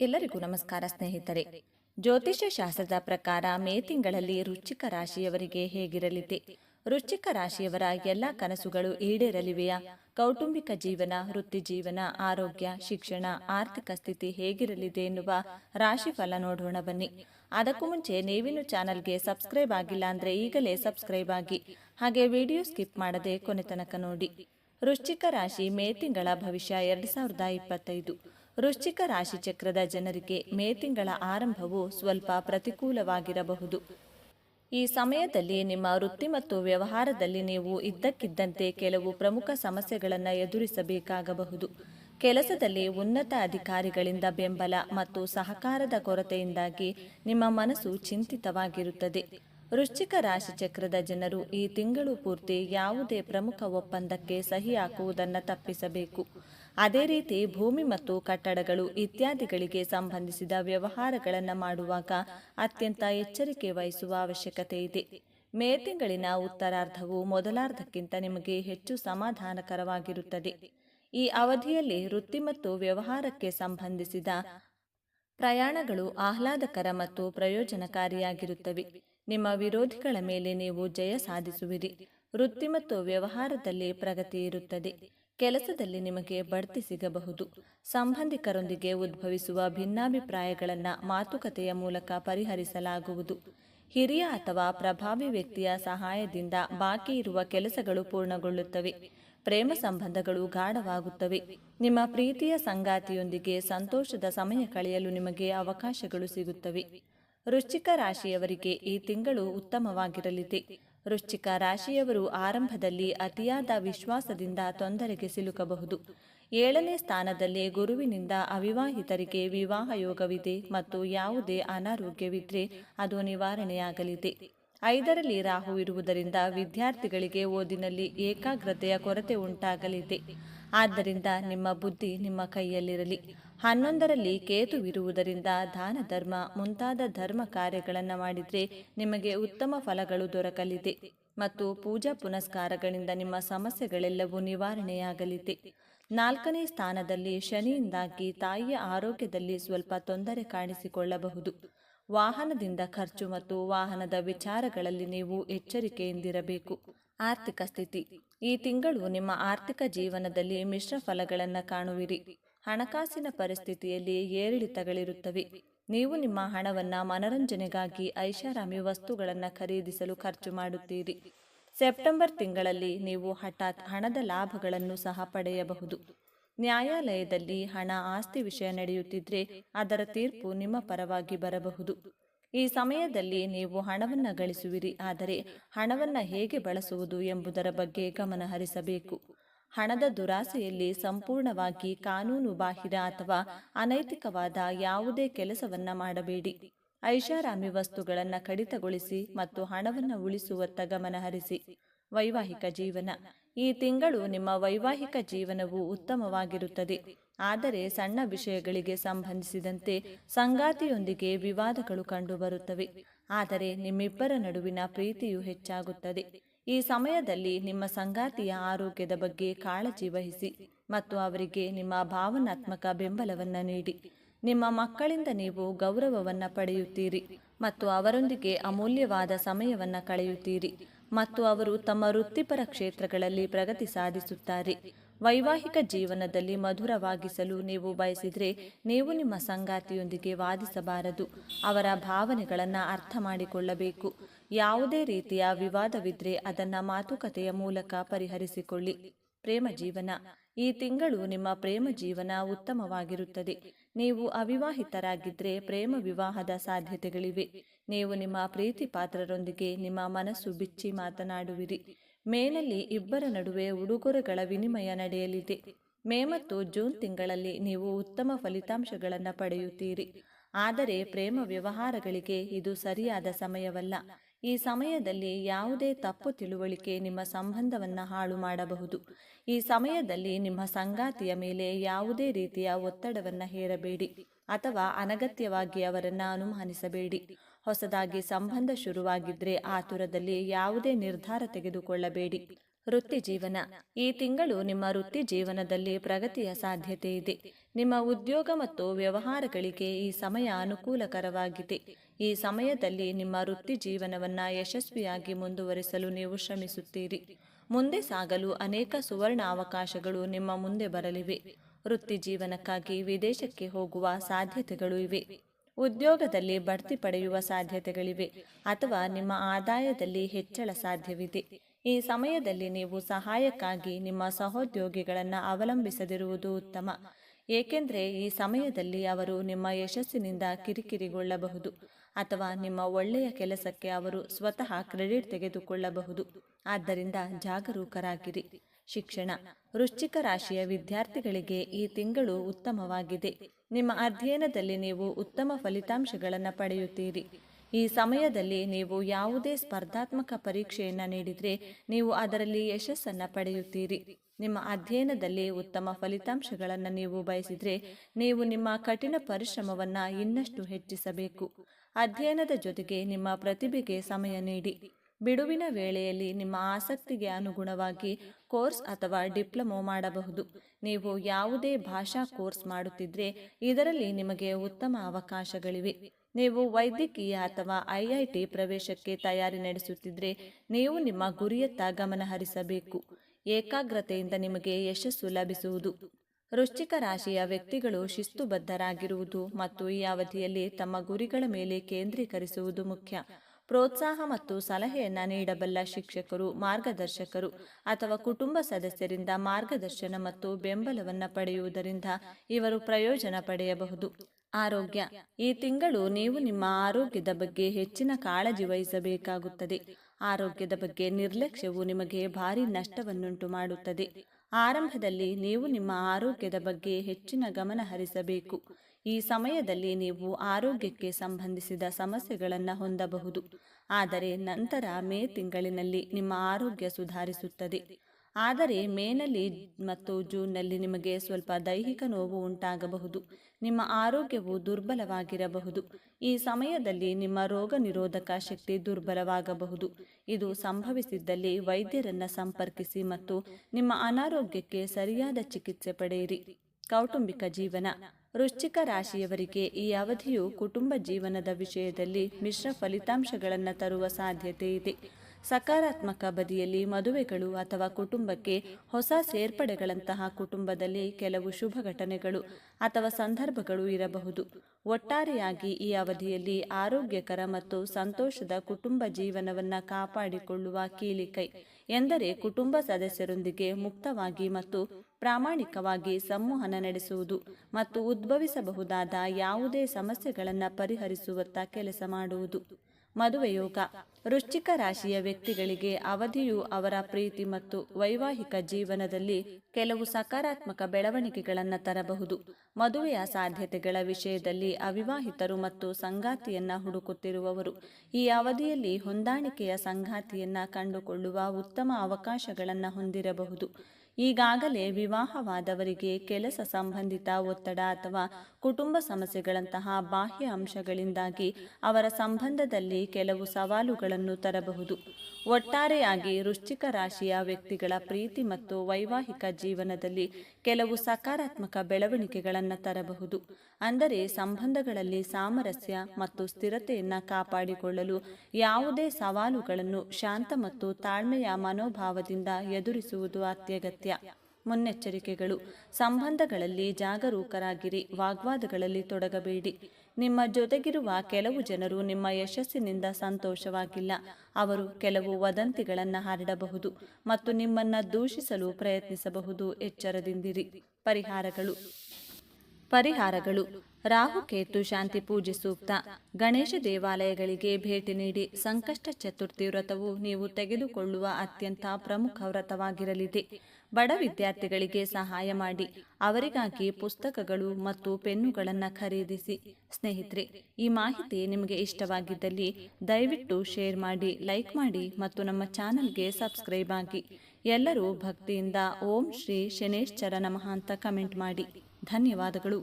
ಎಲ್ಲರಿಗೂ ನಮಸ್ಕಾರ ಸ್ನೇಹಿತರೆ. ಜ್ಯೋತಿಷ್ಯ ಶಾಸ್ತ್ರದ ಪ್ರಕಾರ ಮೇ ತಿಂಗಳಲ್ಲಿ ರುಚಿಕ ರಾಶಿಯವರಿಗೆ ಹೇಗಿರಲಿದೆ? ರುಚಿಕ ರಾಶಿಯವರ ಎಲ್ಲ ಕನಸುಗಳು ಈಡೇರಲಿವೆಯಾ? ಕೌಟುಂಬಿಕ ಜೀವನ, ವೃತ್ತಿ ಜೀವನ, ಆರೋಗ್ಯ, ಶಿಕ್ಷಣ, ಆರ್ಥಿಕ ಸ್ಥಿತಿ ಹೇಗಿರಲಿದೆ ಎನ್ನುವ ರಾಶಿಫಲ ನೋಡೋಣ ಬನ್ನಿ. ಅದಕ್ಕೂ ಮುಂಚೆ ನೀವಿನ್ನು ಚಾನಲ್ಗೆ ಸಬ್ಸ್ಕ್ರೈಬ್ ಆಗಿಲ್ಲ ಅಂದ್ರೆ ಈಗಲೇ ಸಬ್ಸ್ಕ್ರೈಬ್ ಆಗಿ. ಹಾಗೆ ವಿಡಿಯೋ ಸ್ಕಿಪ್ ಮಾಡದೆ ಕೊನೆ ತನಕ ನೋಡಿ. ವೃಶ್ಚಿಕ ರಾಶಿ ಮೇ ತಿಂಗಳ ಭವಿಷ್ಯ ಎರಡ್ ಸಾವಿರದ ಇಪ್ಪತ್ತೈದು. ವೃಶ್ಚಿಕ ರಾಶಿ ಚಕ್ರದ ಜನರಿಗೆ ಮೇ ತಿಂಗಳ ಆರಂಭವು ಸ್ವಲ್ಪ ಪ್ರತಿಕೂಲವಾಗಿರಬಹುದು. ಈ ಸಮಯದಲ್ಲಿ ನಿಮ್ಮ ವೃತ್ತಿ ಮತ್ತು ವ್ಯವಹಾರದಲ್ಲಿ ನೀವು ಇದ್ದಕ್ಕಿದ್ದಂತೆ ಕೆಲವು ಪ್ರಮುಖ ಸಮಸ್ಯೆಗಳನ್ನು ಎದುರಿಸಬೇಕಾಗಬಹುದು. ಕೆಲಸದಲ್ಲಿ ಉನ್ನತ ಅಧಿಕಾರಿಗಳಿಂದ ಬೆಂಬಲ ಮತ್ತು ಸಹಕಾರದ ಕೊರತೆಯಿಂದಾಗಿ ನಿಮ್ಮ ಮನಸ್ಸು ಚಿಂತಿತವಾಗಿರುತ್ತದೆ. ವೃಶ್ಚಿಕ ರಾಶಿ ಚಕ್ರದ ಜನರು ಈ ತಿಂಗಳು ಪೂರ್ತಿ ಯಾವುದೇ ಪ್ರಮುಖ ಒಪ್ಪಂದಕ್ಕೆ ಸಹಿ ಹಾಕುವುದನ್ನು ತಪ್ಪಿಸಬೇಕು. ಅದೇ ರೀತಿ ಭೂಮಿ ಮತ್ತು ಕಟ್ಟಡಗಳು ಇತ್ಯಾದಿಗಳಿಗೆ ಸಂಬಂಧಿಸಿದ ವ್ಯವಹಾರಗಳನ್ನು ಮಾಡುವಾಗ ಅತ್ಯಂತ ಎಚ್ಚರಿಕೆ ವಹಿಸುವ ಅವಶ್ಯಕತೆ ಇದೆ. ಮೇ ತಿಂಗಳಿನ ಉತ್ತರಾರ್ಧವು ಮೊದಲಾರ್ಧಕ್ಕಿಂತ ನಿಮಗೆ ಹೆಚ್ಚು ಸಮಾಧಾನಕರವಾಗಿರುತ್ತದೆ. ಈ ಅವಧಿಯಲ್ಲಿ ವೃತ್ತಿ ಮತ್ತು ವ್ಯವಹಾರಕ್ಕೆ ಸಂಬಂಧಿಸಿದ ಪ್ರಯಾಣಗಳು ಆಹ್ಲಾದಕರ ಮತ್ತು ಪ್ರಯೋಜನಕಾರಿಯಾಗಿರುತ್ತವೆ. ನಿಮ್ಮ ವಿರೋಧಿಗಳ ಮೇಲೆ ನೀವು ಜಯ ಸಾಧಿಸುವಿರಿ. ವೃತ್ತಿ ಮತ್ತು ವ್ಯವಹಾರದಲ್ಲಿ ಪ್ರಗತಿ ಇರುತ್ತದೆ. ಕೆಲಸದಲ್ಲಿ ನಿಮಗೆ ಬಡ್ತಿ ಸಿಗಬಹುದು. ಸಂಬಂಧಿಕರೊಂದಿಗೆ ಉದ್ಭವಿಸುವ ಭಿನ್ನಾಭಿಪ್ರಾಯಗಳನ್ನು ಮಾತುಕತೆಯ ಮೂಲಕ ಪರಿಹರಿಸಲಾಗುವುದು. ಹಿರಿಯ ಅಥವಾ ಪ್ರಭಾವಿ ವ್ಯಕ್ತಿಯ ಸಹಾಯದಿಂದ ಬಾಕಿ ಇರುವ ಕೆಲಸಗಳು ಪೂರ್ಣಗೊಳ್ಳುತ್ತವೆ. ಪ್ರೇಮ ಸಂಬಂಧಗಳು ಗಾಢವಾಗುತ್ತವೆ. ನಿಮ್ಮ ಪ್ರೀತಿಯ ಸಂಗಾತಿಯೊಂದಿಗೆ ಸಂತೋಷದ ಸಮಯ ಕಳೆಯಲು ನಿಮಗೆ ಅವಕಾಶಗಳು ಸಿಗುತ್ತವೆ. ವೃಶ್ಚಿಕ ರಾಶಿಯವರಿಗೆ ಈ ತಿಂಗಳು ಉತ್ತಮವಾಗಿರಲಿದೆ. ವೃಶ್ಚಿಕ ರಾಶಿಯವರು ಆರಂಭದಲ್ಲಿ ಅತಿಯಾದ ವಿಶ್ವಾಸದಿಂದ ತೊಂದರೆಗೆ ಸಿಲುಕಬಹುದು. ಏಳನೇ ಸ್ಥಾನದಲ್ಲಿ ಗುರುವಿನಿಂದ ಅವಿವಾಹಿತರಿಗೆ ವಿವಾಹ ಯೋಗವಿದೆ ಮತ್ತು ಯಾವುದೇ ಅನಾರೋಗ್ಯವಿದ್ರೆ ಅದು ನಿವಾರಣೆಯಾಗಲಿದೆ. ಐದರಲ್ಲಿ ರಾಹು ಇರುವುದರಿಂದ ವಿದ್ಯಾರ್ಥಿಗಳಿಗೆ ಓದಿನಲ್ಲಿ ಏಕಾಗ್ರತೆಯ ಕೊರತೆ ಉಂಟಾಗಲಿದೆ. ಆದ್ದರಿಂದ ನಿಮ್ಮ ಬುದ್ಧಿ ನಿಮ್ಮ ಕೈಯಲ್ಲಿರಲಿ. ಹನ್ನೊಂದರಲ್ಲಿ ಕೇತುವಿರುವುದರಿಂದ ದಾನ ಧರ್ಮ ಮುಂತಾದ ಧರ್ಮ ಕಾರ್ಯಗಳನ್ನು ಮಾಡಿದರೆ ನಿಮಗೆ ಉತ್ತಮ ಫಲಗಳು ದೊರಕಲಿದೆ ಮತ್ತು ಪೂಜಾ ಪುನಸ್ಕಾರಗಳಿಂದ ನಿಮ್ಮ ಸಮಸ್ಯೆಗಳೆಲ್ಲವೂ ನಿವಾರಣೆಯಾಗಲಿದೆ. ನಾಲ್ಕನೇ ಸ್ಥಾನದಲ್ಲಿ ಶನಿಯಿಂದಾಗಿ ತಾಯಿಯ ಆರೋಗ್ಯದಲ್ಲಿ ಸ್ವಲ್ಪ ತೊಂದರೆ ಕಾಣಿಸಿಕೊಳ್ಳಬಹುದು. ವಾಹನದಿಂದ ಖರ್ಚು ಮತ್ತು ವಾಹನದ ವಿಚಾರಗಳಲ್ಲಿ ನೀವು ಎಚ್ಚರಿಕೆಯಿಂದಿರಬೇಕು. ಆರ್ಥಿಕ ಸ್ಥಿತಿ. ಈ ತಿಂಗಳು ನಿಮ್ಮ ಆರ್ಥಿಕ ಜೀವನದಲ್ಲಿ ಮಿಶ್ರ ಫಲಗಳನ್ನು ಕಾಣುವಿರಿ. ಹಣಕಾಸಿನ ಪರಿಸ್ಥಿತಿಯಲ್ಲಿ ಏರಿಳಿತಗಳಿರುತ್ತವೆ ನೀವು ನಿಮ್ಮ ಹಣವನ್ನು ಮನರಂಜನೆಗಾಗಿ ಐಷಾರಾಮಿ ವಸ್ತುಗಳನ್ನು ಖರೀದಿಸಲು ಖರ್ಚು ಮಾಡುತ್ತೀರಿ. ಸೆಪ್ಟೆಂಬರ್ ತಿಂಗಳಲ್ಲಿ ನೀವು ಹಠಾತ್ ಹಣದ ಲಾಭಗಳನ್ನು ಸಹ ಪಡೆಯಬಹುದು. ನ್ಯಾಯಾಲಯದಲ್ಲಿ ಹಣ ಆಸ್ತಿ ವಿಷಯ ನಡೆಯುತ್ತಿದ್ರೆ ಅದರ ತೀರ್ಪು ನಿಮ್ಮ ಪರವಾಗಿ ಬರಬಹುದು. ಈ ಸಮಯದಲ್ಲಿ ನೀವು ಹಣವನ್ನು ಗಳಿಸುವಿರಿ, ಆದರೆ ಹಣವನ್ನು ಹೇಗೆ ಬಳಸುವುದು ಎಂಬುದರ ಬಗ್ಗೆ ಗಮನ ಹರಿಸಬೇಕು ಹಣದ ದುರಾಸೆಯಲ್ಲಿ ಸಂಪೂರ್ಣವಾಗಿ ಕಾನೂನು ಬಾಹಿರ ಅಥವಾ ಅನೈತಿಕವಾದ ಯಾವುದೇ ಕೆಲಸವನ್ನ ಮಾಡಬೇಡಿ. ಐಷಾರಾಮಿ ವಸ್ತುಗಳನ್ನು ಕಡಿತಗೊಳಿಸಿ ಮತ್ತು ಹಣವನ್ನು ಉಳಿಸುವತ್ತ ಗಮನ ಹರಿಸಿ. ವೈವಾಹಿಕ ಜೀವನ. ಈ ತಿಂಗಳು ನಿಮ್ಮ ವೈವಾಹಿಕ ಜೀವನವು ಉತ್ತಮವಾಗಿರುತ್ತದೆ. ಆದರೆ ಸಣ್ಣ ವಿಷಯಗಳಿಗೆ ಸಂಬಂಧಿಸಿದಂತೆ ಸಂಗಾತಿಯೊಂದಿಗೆ ವಿವಾದಗಳು ಕಂಡುಬರುತ್ತವೆ. ಆದರೆ ನಿಮ್ಮಿಬ್ಬರ ನಡುವಿನ ಪ್ರೀತಿಯು ಹೆಚ್ಚಾಗುತ್ತದೆ. ಈ ಸಮಯದಲ್ಲಿ ನಿಮ್ಮ ಸಂಗಾತಿಯ ಆರೋಗ್ಯದ ಬಗ್ಗೆ ಕಾಳಜಿ ವಹಿಸಿ ಮತ್ತು ಅವರಿಗೆ ನಿಮ್ಮ ಭಾವನಾತ್ಮಕ ಬೆಂಬಲವನ್ನು ನೀಡಿ. ನಿಮ್ಮ ಮಕ್ಕಳಿಂದ ನೀವು ಗೌರವವನ್ನು ಪಡೆಯುತ್ತೀರಿ ಮತ್ತು ಅವರೊಂದಿಗೆ ಅಮೂಲ್ಯವಾದ ಸಮಯವನ್ನು ಕಳೆಯುತ್ತೀರಿ ಮತ್ತು ಅವರು ತಮ್ಮ ವೃತ್ತಿಪರ ಕ್ಷೇತ್ರಗಳಲ್ಲಿ ಪ್ರಗತಿ ಸಾಧಿಸುತ್ತಾರೆ. ವೈವಾಹಿಕ ಜೀವನದಲ್ಲಿ ಮಧುರವಾಗಿಸಲು ನೀವು ಬಯಸಿದರೆ ನೀವು ನಿಮ್ಮ ಸಂಗಾತಿಯೊಂದಿಗೆ ವಾದಿಸಬಾರದು. ಅವರ ಭಾವನೆಗಳನ್ನು ಅರ್ಥ ಮಾಡಿಕೊಳ್ಳಬೇಕು. ಯಾವುದೇ ರೀತಿಯ ವಿವಾದವಿದ್ರೆ ಅದನ್ನ ಮಾತುಕತೆಯ ಮೂಲಕ ಪರಿಹರಿಸಿಕೊಳ್ಳಿ. ಪ್ರೇಮ ಜೀವನ. ಈ ತಿಂಗಳು ನಿಮ್ಮ ಪ್ರೇಮ ಜೀವನ ಉತ್ತಮವಾಗಿರುತ್ತದೆ. ನೀವು ಅವಿವಾಹಿತರಾಗಿದ್ದರೆ ಪ್ರೇಮ ವಿವಾಹದ ಸಾಧ್ಯತೆಗಳಿವೆ. ನೀವು ನಿಮ್ಮ ಪ್ರೀತಿ ಪಾತ್ರರೊಂದಿಗೆ ನಿಮ್ಮ ಮನಸ್ಸು ಬಿಚ್ಚಿ ಮಾತನಾಡುವಿರಿ. ಮೇನಲ್ಲಿ ಇಬ್ಬರ ನಡುವೆ ಉಡುಗೊರೆಗಳ ವಿನಿಮಯ ನಡೆಯಲಿದೆ. ಮೇ ಮತ್ತು ಜೂನ್ ತಿಂಗಳಲ್ಲಿ ನೀವು ಉತ್ತಮ ಫಲಿತಾಂಶಗಳನ್ನು ಪಡೆಯುತ್ತೀರಿ. ಆದರೆ ಪ್ರೇಮ ವ್ಯವಹಾರಗಳಿಗೆ ಇದು ಸರಿಯಾದ ಸಮಯವಲ್ಲ. ಈ ಸಮಯದಲ್ಲಿ ಯಾವುದೇ ತಪ್ಪು ತಿಳುವಳಿಕೆ ನಿಮ್ಮ ಸಂಬಂಧವನ್ನು ಹಾಳು ಮಾಡಬಹುದು. ಈ ಸಮಯದಲ್ಲಿ ನಿಮ್ಮ ಸಂಗಾತಿಯ ಮೇಲೆ ಯಾವುದೇ ರೀತಿಯ ಒತ್ತಡವನ್ನು ಹೇರಬೇಡಿ ಅಥವಾ ಅನಗತ್ಯವಾಗಿ ಅವರನ್ನು ಅನುಮಾನಿಸಬೇಡಿ. ಹೊಸದಾಗಿ ಸಂಬಂಧ ಶುರುವಾಗಿದ್ರೆ ಆತುರದಲ್ಲಿ ಯಾವುದೇ ನಿರ್ಧಾರ ತೆಗೆದುಕೊಳ್ಳಬೇಡಿ. ವೃತ್ತಿ ಜೀವನ ಈ ತಿಂಗಳು ನಿಮ್ಮ ವೃತ್ತಿ ಜೀವನದಲ್ಲಿ ಪ್ರಗತಿಯ ಸಾಧ್ಯತೆ ಇದೆ. ನಿಮ್ಮ ಉದ್ಯೋಗ ಮತ್ತು ವ್ಯವಹಾರಗಳಿಗೆ ಈ ಸಮಯ ಅನುಕೂಲಕರವಾಗಿದೆ. ಈ ಸಮಯದಲ್ಲಿ ನಿಮ್ಮ ವೃತ್ತಿ ಜೀವನವನ್ನ ಯಶಸ್ವಿಯಾಗಿ ಮುಂದುವರಿಸಲು ನೀವು ಶ್ರಮಿಸುತ್ತೀರಿ. ಮುಂದೆ ಸಾಗಲು ಅನೇಕ ಸುವರ್ಣ ಅವಕಾಶಗಳು ನಿಮ್ಮ ಮುಂದೆ ಬರಲಿವೆ. ವೃತ್ತಿ ಜೀವನಕ್ಕಾಗಿ ವಿದೇಶಕ್ಕೆ ಹೋಗುವ ಸಾಧ್ಯತೆಗಳು ಇವೆ. ಉದ್ಯೋಗದಲ್ಲಿ ಬಡ್ತಿ ಪಡೆಯುವ ಸಾಧ್ಯತೆಗಳಿವೆ ಅಥವಾ ನಿಮ್ಮ ಆದಾಯದಲ್ಲಿ ಹೆಚ್ಚಳ ಸಾಧ್ಯವಿದೆ. ಈ ಸಮಯದಲ್ಲಿ ನೀವು ಸಹಾಯಕ್ಕಾಗಿ ನಿಮ್ಮ ಸಹೋದ್ಯೋಗಿಗಳನ್ನು ಅವಲಂಬಿಸದಿರುವುದು ಉತ್ತಮ. ಏಕೆಂದರೆ ಈ ಸಮಯದಲ್ಲಿ ಅವರು ನಿಮ್ಮ ಯಶಸ್ಸಿನಿಂದ ಕಿರಿಕಿರಿಗೊಳ್ಳಬಹುದು ಅಥವಾ ನಿಮ್ಮ ಒಳ್ಳೆಯ ಕೆಲಸಕ್ಕೆ ಅವರು ಸ್ವತಃ ಕ್ರೆಡಿಟ್ ತೆಗೆದುಕೊಳ್ಳಬಹುದು. ಆದ್ದರಿಂದ ಜಾಗರೂಕರಾಗಿರಿ. ಶಿಕ್ಷಣ. ವೃಶ್ಚಿಕ ರಾಶಿಯ ವಿದ್ಯಾರ್ಥಿಗಳಿಗೆ ಈ ತಿಂಗಳು ಉತ್ತಮವಾಗಿದೆ. ನಿಮ್ಮ ಅಧ್ಯಯನದಲ್ಲಿ ನೀವು ಉತ್ತಮ ಫಲಿತಾಂಶಗಳನ್ನು ಪಡೆಯುತ್ತೀರಿ. ಈ ಸಮಯದಲ್ಲಿ ನೀವು ಯಾವುದೇ ಸ್ಪರ್ಧಾತ್ಮಕ ಪರೀಕ್ಷೆಯನ್ನು ನೀಡಿದರೆ ನೀವು ಅದರಲ್ಲಿ ಯಶಸ್ಸನ್ನು ಪಡೆಯುತ್ತೀರಿ. ನಿಮ್ಮ ಅಧ್ಯಯನದಲ್ಲಿ ಉತ್ತಮ ಫಲಿತಾಂಶಗಳನ್ನು ನೀವು ಬಯಸಿದರೆ ನೀವು ನಿಮ್ಮ ಕಠಿಣ ಪರಿಶ್ರಮವನ್ನು ಇನ್ನಷ್ಟು ಹೆಚ್ಚಿಸಬೇಕು. ಅಧ್ಯಯನದ ಜೊತೆಗೆ ನಿಮ್ಮ ಪ್ರತಿಭೆಗೆ ಸಮಯ ನೀಡಿ. ಬಿಡುವಿನ ವೇಳೆಯಲ್ಲಿ ನಿಮ್ಮ ಆಸಕ್ತಿಗೆ ಅನುಗುಣವಾಗಿ ಕೋರ್ಸ್ ಅಥವಾ ಡಿಪ್ಲೊಮೊ ಮಾಡಬಹುದು. ನೀವು ಯಾವುದೇ ಭಾಷಾ ಕೋರ್ಸ್ ಮಾಡುತ್ತಿದ್ದರೆ ಇದರಲ್ಲಿ ನಿಮಗೆ ಉತ್ತಮ ಅವಕಾಶಗಳಿವೆ. ನೀವು ವೈದ್ಯಕೀಯ ಅಥವಾ ಐಐಟಿ ಪ್ರವೇಶಕ್ಕೆ ತಯಾರಿ ನಡೆಸುತ್ತಿದ್ದರೆ ನೀವು ನಿಮ್ಮ ಗುರಿಯತ್ತ ಗಮನ ಹರಿಸಬೇಕು. ಏಕಾಗ್ರತೆಯಿಂದ ನಿಮಗೆ ಯಶಸ್ಸು ಲಭಿಸುವುದು. ವೃಶ್ಚಿಕ ರಾಶಿಯ ವ್ಯಕ್ತಿಗಳು ಶಿಸ್ತುಬದ್ಧರಾಗಿರುವುದು ಮತ್ತು ಈ ಅವಧಿಯಲ್ಲಿ ತಮ್ಮ ಗುರಿಗಳ ಮೇಲೆ ಕೇಂದ್ರೀಕರಿಸುವುದು ಮುಖ್ಯ. ಪ್ರೋತ್ಸಾಹ ಮತ್ತು ಸಲಹೆಯನ್ನು ನೀಡಬಲ್ಲ ಶಿಕ್ಷಕರು, ಮಾರ್ಗದರ್ಶಕರು ಅಥವಾ ಕುಟುಂಬ ಸದಸ್ಯರಿಂದ ಮಾರ್ಗದರ್ಶನ ಮತ್ತು ಬೆಂಬಲವನ್ನು ಪಡೆಯುವುದರಿಂದ ಇವರು ಪ್ರಯೋಜನ ಪಡೆಯಬಹುದು. ಆರೋಗ್ಯ. ಈ ತಿಂಗಳು ನೀವು ನಿಮ್ಮ ಆರೋಗ್ಯದ ಬಗ್ಗೆ ಹೆಚ್ಚಿನ ಕಾಳಜಿ ವಹಿಸಬೇಕಾಗುತ್ತದೆ. ಆರೋಗ್ಯದ ಬಗ್ಗೆ ನಿರ್ಲಕ್ಷ್ಯವು ನಿಮಗೆ ಭಾರಿ ನಷ್ಟವನ್ನುಂಟು ಮಾಡುತ್ತದೆ. ಆರಂಭದಲ್ಲಿ ನೀವು ನಿಮ್ಮ ಆರೋಗ್ಯದ ಬಗ್ಗೆ ಹೆಚ್ಚಿನ ಗಮನ ಹರಿಸಬೇಕು. ಈ ಸಮಯದಲ್ಲಿ ನೀವು ಆರೋಗ್ಯಕ್ಕೆ ಸಂಬಂಧಿಸಿದ ಸಮಸ್ಯೆಗಳನ್ನು ಹೊಂದಬಹುದು. ಆದರೆ ನಂತರ ಮೇ ತಿಂಗಳಿನಲ್ಲಿ ನಿಮ್ಮ ಆರೋಗ್ಯ ಸುಧಾರಿಸುತ್ತದೆ. ಆದರೆ ಮೇನಲ್ಲಿ ಮತ್ತು ಜೂನ್ನಲ್ಲಿ ನಿಮಗೆ ಸ್ವಲ್ಪ ದೈಹಿಕ ನೋವು ಉಂಟಾಗಬಹುದು. ನಿಮ್ಮ ಆರೋಗ್ಯವು ದುರ್ಬಲವಾಗಿರಬಹುದು. ಈ ಸಮಯದಲ್ಲಿ ನಿಮ್ಮ ರೋಗ ನಿರೋಧಕ ಶಕ್ತಿ ದುರ್ಬಲವಾಗಬಹುದು. ಇದು ಸಂಭವಿಸಿದ್ದಲ್ಲಿ ವೈದ್ಯರನ್ನು ಸಂಪರ್ಕಿಸಿ ಮತ್ತು ನಿಮ್ಮ ಅನಾರೋಗ್ಯಕ್ಕೆ ಸರಿಯಾದ ಚಿಕಿತ್ಸೆ ಪಡೆಯಿರಿ. ಕೌಟುಂಬಿಕ ಜೀವನ. ವೃಶ್ಚಿಕ ರಾಶಿಯವರಿಗೆ ಈ ಅವಧಿಯು ಕುಟುಂಬ ಜೀವನದ ವಿಷಯದಲ್ಲಿ ಮಿಶ್ರ ಫಲಿತಾಂಶಗಳನ್ನು ತರುವ ಸಾಧ್ಯತೆ ಇದೆ. ಸಕಾರಾತ್ಮಕ ಬದಿಯಲ್ಲಿ ಮದುವೆಗಳು ಅಥವಾ ಕುಟುಂಬಕ್ಕೆ ಹೊಸ ಸೇರ್ಪಡೆಗಳಂತಹ ಕುಟುಂಬದಲ್ಲಿ ಕೆಲವು ಶುಭ ಘಟನೆಗಳು ಅಥವಾ ಸಂದರ್ಭಗಳು ಇರಬಹುದು. ಒಟ್ಟಾರೆಯಾಗಿ ಈ ಅವಧಿಯಲ್ಲಿ ಆರೋಗ್ಯಕರ ಮತ್ತು ಸಂತೋಷದ ಕುಟುಂಬ ಜೀವನವನ್ನು ಕಾಪಾಡಿಕೊಳ್ಳುವ ಕೀಲಿಕೈ ಎಂದರೆ ಕುಟುಂಬ ಸದಸ್ಯರೊಂದಿಗೆ ಮುಕ್ತವಾಗಿ ಮತ್ತು ಪ್ರಾಮಾಣಿಕವಾಗಿ ಸಂವಹನ ನಡೆಸುವುದು ಮತ್ತು ಉದ್ಭವಿಸಬಹುದಾದ ಯಾವುದೇ ಸಮಸ್ಯೆಗಳನ್ನು ಪರಿಹರಿಸುವತ್ತ ಕೆಲಸ ಮಾಡುವುದು. ಮದುವೆ ಯೋಗ ವೃಶ್ಚಿಕ ರಾಶಿಯ ವ್ಯಕ್ತಿಗಳಿಗೆ ಅವಧಿಯು ಅವರ ಪ್ರೀತಿ ಮತ್ತು ವೈವಾಹಿಕ ಜೀವನದಲ್ಲಿ ಕೆಲವು ಸಕಾರಾತ್ಮಕ ಬೆಳವಣಿಗೆಗಳನ್ನು ತರಬಹುದು. ಮದುವೆಯ ಸಾಧ್ಯತೆಗಳ ವಿಷಯದಲ್ಲಿ ಅವಿವಾಹಿತರು ಮತ್ತು ಸಂಗಾತಿಯನ್ನ ಹುಡುಕುತ್ತಿರುವವರು ಈ ಅವಧಿಯಲ್ಲಿ ಹೊಂದಾಣಿಕೆಯ ಸಂಗಾತಿಯನ್ನ ಕಂಡುಕೊಳ್ಳುವ ಉತ್ತಮ ಅವಕಾಶಗಳನ್ನು ಹೊಂದಿರಬಹುದು. ಈಗಾಗಲೇ ವಿವಾಹವಾದವರಿಗೆ ಕೆಲಸ ಸಂಬಂಧಿತ ಒತ್ತಡ ಅಥವಾ ಕುಟುಂಬ ಸಮಸ್ಯೆಗಳಂತಹ ಬಾಹ್ಯ ಅಂಶಗಳಿಂದಾಗಿ ಅವರ ಸಂಬಂಧದಲ್ಲಿ ಕೆಲವು ಸವಾಲುಗಳನ್ನು ತರಬಹುದು. ಒಟ್ಟಾರೆಯಾಗಿ ವೃಶ್ಚಿಕ ರಾಶಿಯ ವ್ಯಕ್ತಿಗಳ ಪ್ರೀತಿ ಮತ್ತು ವೈವಾಹಿಕ ಜೀವನದಲ್ಲಿ ಕೆಲವು ಸಕಾರಾತ್ಮಕ ಬೆಳವಣಿಗೆಗಳನ್ನು ತರಬಹುದು. ಅಂದರೆ ಸಂಬಂಧಗಳಲ್ಲಿ ಸಾಮರಸ್ಯ ಮತ್ತು ಸ್ಥಿರತೆಯನ್ನು ಕಾಪಾಡಿಕೊಳ್ಳಲು ಯಾವುದೇ ಸವಾಲುಗಳನ್ನು ಶಾಂತ ಮತ್ತು ತಾಳ್ಮೆಯ ಮನೋಭಾವದಿಂದ ಎದುರಿಸುವುದು ಅತ್ಯಗತ್ಯ. ಮುನ್ನೆಚ್ಚರಿಕೆಗಳು. ಸಂಬಂಧಗಳಲ್ಲಿ ಜಾಗರೂಕರಾಗಿರಿ. ವಾಗ್ವಾದಗಳಲ್ಲಿ ತೊಡಗಬೇಡಿ. ನಿಮ್ಮ ಜೊತೆಗಿರುವ ಕೆಲವು ಜನರು ನಿಮ್ಮ ಯಶಸ್ಸಿನಿಂದ ಸಂತೋಷವಾಗಿಲ್ಲ. ಅವರು ಕೆಲವು ವದಂತಿಗಳನ್ನು ಹರಡಬಹುದು ಮತ್ತು ನಿಮ್ಮನ್ನು ದೂಷಿಸಲು ಪ್ರಯತ್ನಿಸಬಹುದು. ಎಚ್ಚರದಿಂದಿರಿ. ಪರಿಹಾರಗಳು. ಪರಿಹಾರಗಳು. ರಾಹುಕೇತು ಶಾಂತಿ ಪೂಜೆ ಸೂಕ್ತ. ಗಣೇಶ ದೇವಾಲಯಗಳಿಗೆ ಭೇಟಿ ನೀಡಿ ಸಂಕಷ್ಟ ಚತುರ್ಥಿ ವ್ರತವು ನೀವು ತೆಗೆದುಕೊಳ್ಳುವ ಅತ್ಯಂತ ಪ್ರಮುಖ ವ್ರತವಾಗಿರಲಿದೆ. ಬಡ ವಿದ್ಯಾರ್ಥಿಗಳಿಗೆ ಸಹಾಯ ಮಾಡಿ, ಅವರಿಗಾಗಿ ಪುಸ್ತಕಗಳು ಮತ್ತು ಪೆನ್ನುಗಳನ್ನು ಖರೀದಿಸಿ. ಸ್ನೇಹಿತರೆ, ಈ ಮಾಹಿತಿ ನಿಮಗೆ ಇಷ್ಟವಾಗಿದ್ದಲ್ಲಿ ದಯವಿಟ್ಟು ಶೇರ್ ಮಾಡಿ, ಲೈಕ್ ಮಾಡಿ ಮತ್ತು ನಮ್ಮ ಚಾನಲ್ಗೆ ಸಬ್ಸ್ಕ್ರೈಬ್ ಆಗಿ. ಎಲ್ಲರೂ ಭಕ್ತಿಯಿಂದ ಓಂ ಶ್ರೀ ಶನೇಶ್ಚರ ನಮಃ ಅಂತ ಕಮೆಂಟ್ ಮಾಡಿ. ಧನ್ಯವಾದಗಳು.